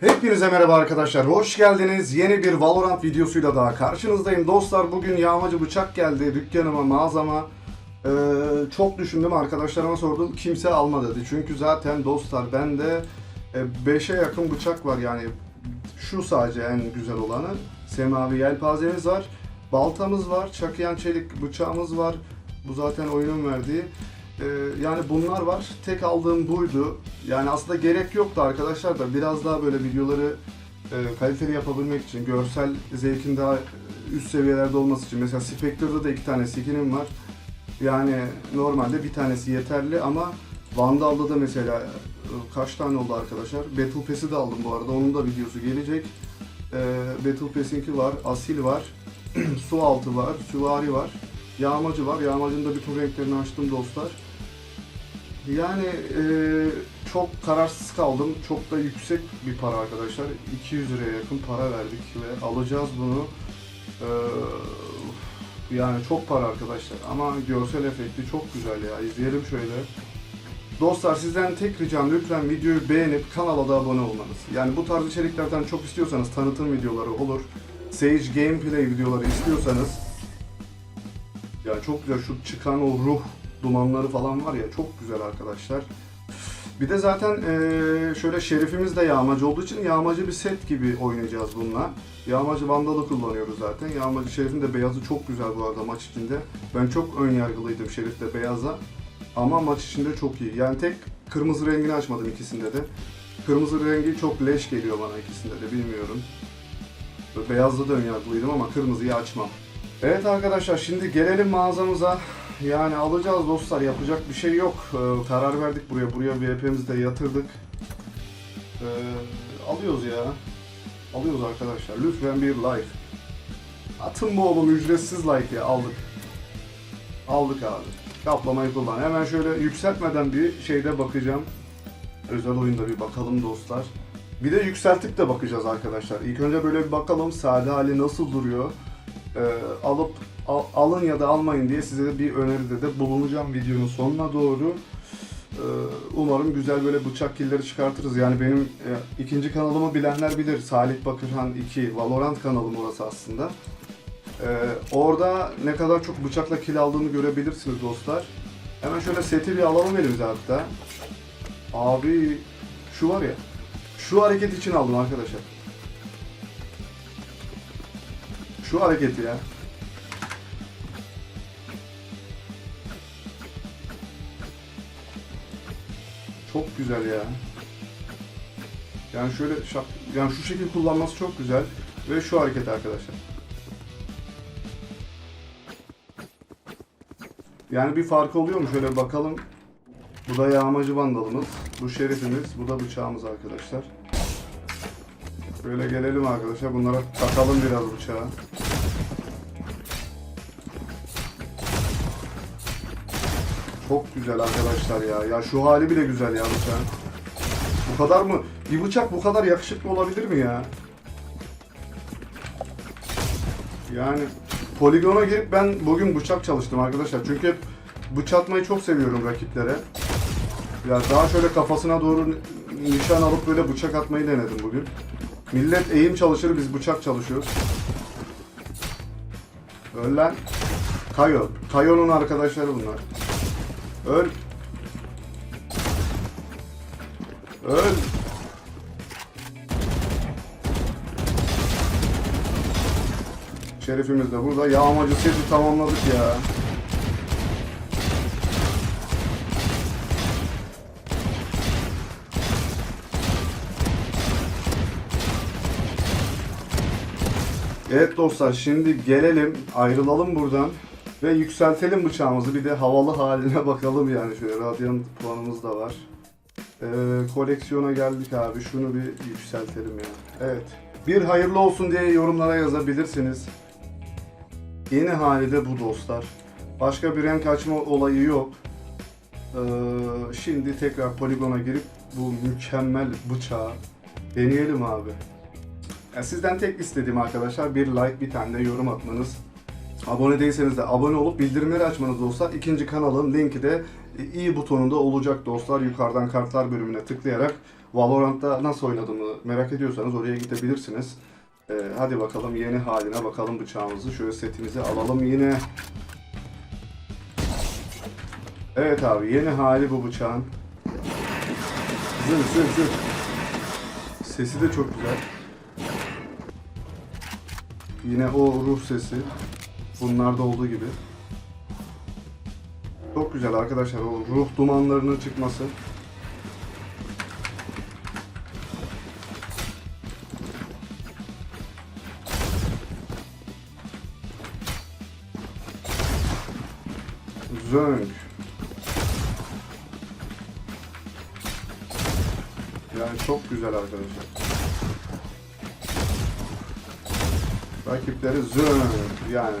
Hepinize merhaba arkadaşlar. Hoş geldiniz. Yeni bir Valorant videosuyla daha karşınızdayım. Dostlar bugün yağmacı bıçak geldi dükkanıma, mağazama. Ee, çok düşündüm arkadaşlarıma sordum. Kimse alma dedi. Çünkü zaten dostlar bende 5'e yakın bıçak var yani. Şu sadece en güzel olanı. Semavi yelpazemiz var. Baltamız var. Çakıyan çelik bıçağımız var. Bu zaten oyunun verdiği. Ee, yani bunlar var. Tek aldığım buydu. Yani aslında gerek yoktu arkadaşlar da biraz daha böyle videoları e, kaliteli yapabilmek için, görsel zevkin daha üst seviyelerde olması için. Mesela Spectre'da da iki tane skinim var. Yani normalde bir tanesi yeterli ama Vandal'da da mesela e, kaç tane oldu arkadaşlar? Battle Pass'i de aldım bu arada. Onun da videosu gelecek. Ee, Battle Pass'inki var, Asil var, Su altı var, Süvari var. Yağmacı var. Yağmacının da bütün renklerini açtım dostlar. Yani e, çok kararsız kaldım. Çok da yüksek bir para arkadaşlar. 200 liraya yakın para verdik ve alacağız bunu. Ee, yani çok para arkadaşlar ama görsel efekti çok güzel ya. İzleyelim şöyle. Dostlar sizden tek ricam lütfen videoyu beğenip kanala da abone olmanız. Yani bu tarz içeriklerden çok istiyorsanız tanıtım videoları olur. Sage gameplay videoları istiyorsanız ya çok güzel şu çıkan o ruh dumanları falan var ya çok güzel arkadaşlar. Bir de zaten şöyle şerifimiz de yağmacı olduğu için yağmacı bir set gibi oynayacağız bununla. Yağmacı vandalı kullanıyoruz zaten. Yağmacı şerifin de beyazı çok güzel bu arada maç içinde. Ben çok ön yargılıydım şerifte beyaza. Ama maç içinde çok iyi. Yani tek kırmızı rengini açmadım ikisinde de. Kırmızı rengi çok leş geliyor bana ikisinde de bilmiyorum. Beyazda da ön yargılıydım ama kırmızıyı açmam. Evet arkadaşlar şimdi gelelim mağazamıza. Yani alacağız dostlar yapacak bir şey yok. Ee, karar verdik buraya. Buraya VP'mizi de yatırdık. Ee, alıyoruz ya. Alıyoruz arkadaşlar. Lütfen bir like. Atın bu oğlum ücretsiz like ya aldık. Aldık abi. Kaplamayı kullan. Hemen şöyle yükseltmeden bir şeyde bakacağım. Özel oyunda bir bakalım dostlar. Bir de yükseltip de bakacağız arkadaşlar. İlk önce böyle bir bakalım sade hali nasıl duruyor. Ee, alıp al- alın ya da almayın diye size de bir öneride de bulunacağım videonun sonuna doğru. Ee, umarım güzel böyle bıçak killeri çıkartırız. Yani benim e, ikinci kanalımı bilenler bilir. Salih Bakırhan 2 Valorant kanalım orası aslında. Ee, orada ne kadar çok bıçakla kill aldığımı görebilirsiniz dostlar. Hemen şöyle seti bir alalım elimize hatta. Abi şu var ya. Şu hareket için aldım arkadaşlar. Şu hareketi ya. Çok güzel ya. Yani şöyle şak, yani şu şekil kullanması çok güzel ve şu hareket arkadaşlar. Yani bir farkı oluyor mu? Şöyle bakalım. Bu da yağmacı vandalımız. Bu şerifimiz. Bu da bıçağımız arkadaşlar. Böyle gelelim arkadaşlar. Bunlara takalım biraz bıçağı. Çok güzel arkadaşlar ya. Ya şu hali bile güzel ya bıçağın. Bu kadar mı? Bir bıçak bu kadar yakışıklı olabilir mi ya? Yani poligona girip ben bugün bıçak çalıştım arkadaşlar. Çünkü bıçatmayı çok seviyorum rakiplere. Ya daha şöyle kafasına doğru nişan alıp böyle bıçak atmayı denedim bugün. Millet eğim çalışır, biz bıçak çalışıyoruz. Öl lan. Kayo. Kayo'nun arkadaşları bunlar. Öl. Öl. Şerifimiz de burada. Yağmacı seti tamamladık ya. Evet dostlar şimdi gelelim ayrılalım buradan ve yükseltelim bıçağımızı bir de havalı haline bakalım yani şöyle radyant puanımız da var. Ee, koleksiyona geldik abi şunu bir yükseltelim ya. Evet bir hayırlı olsun diye yorumlara yazabilirsiniz. Yeni hali de bu dostlar. Başka bir renk açma olayı yok. Ee, şimdi tekrar poligona girip bu mükemmel bıçağı deneyelim abi. Ya sizden tek istediğim arkadaşlar bir like bir tane de yorum atmanız. Abone değilseniz de abone olup bildirimleri açmanız dostlar. İkinci kanalın linki de i butonunda olacak dostlar. Yukarıdan kartlar bölümüne tıklayarak Valorant'ta nasıl oynadığımı merak ediyorsanız oraya gidebilirsiniz. Ee, hadi bakalım yeni haline bakalım bıçağımızı. Şöyle setimizi alalım yine. Evet abi yeni hali bu bıçağın. Zır zır zır. Sesi de çok güzel. Yine o ruh sesi. Bunlarda olduğu gibi. Çok güzel arkadaşlar o ruh dumanlarının çıkması. Zönk. Yani çok güzel arkadaşlar. Rakipleri zönk yani.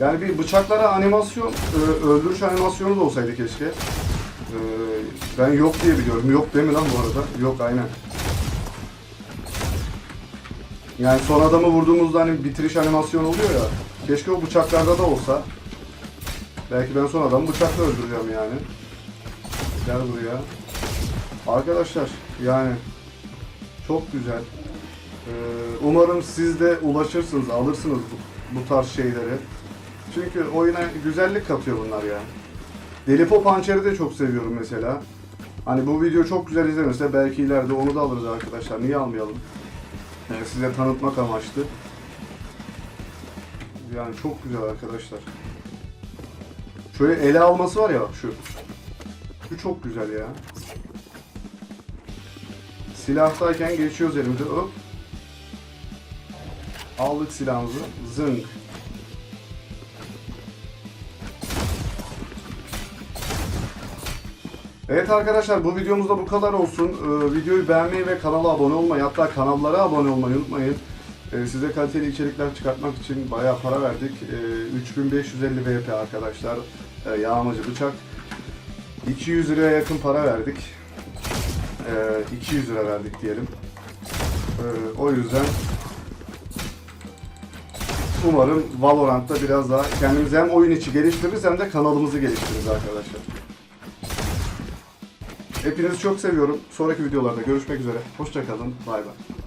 Yani bir bıçaklara animasyon, e, öldürüş animasyonu da olsaydı keşke. E, ben yok diye biliyorum. Yok değil mi lan bu arada? Yok aynen. Yani son adamı vurduğumuzda hani bitiriş animasyonu oluyor ya. Keşke o bıçaklarda da olsa. Belki ben son adamı bıçakla öldüreceğim yani. Gel buraya. Arkadaşlar yani çok güzel. Ee, umarım siz de ulaşırsınız, alırsınız bu, bu tarz şeyleri. Çünkü oyuna güzellik katıyor bunlar ya. Deli Pop Hançer'i de çok seviyorum mesela. Hani bu video çok güzel izlenirse belki ileride onu da alırız arkadaşlar. Niye almayalım? Yani size tanıtmak amaçlı. Yani çok güzel arkadaşlar. Şöyle ele alması var ya şu. Şu çok güzel ya. Silahtayken geçiyoruz elimize. Hop. Aldık silahımızı. Zınk. Evet arkadaşlar bu videomuzda bu kadar olsun. Ee, videoyu beğenmeyi ve kanala abone olmayı hatta kanallara abone olmayı unutmayın. Ee, size kaliteli içerikler çıkartmak için bayağı para verdik. Ee, 3550 VP arkadaşlar. Ee, yağmacı bıçak. 200 liraya yakın para verdik. Ee, 200 lira verdik diyelim. Ee, o yüzden umarım Valorant'ta biraz daha kendimizi hem oyun içi geliştiririz hem de kanalımızı geliştiririz arkadaşlar. Hepinizi çok seviyorum. Sonraki videolarda görüşmek üzere. Hoşçakalın. Bay bay.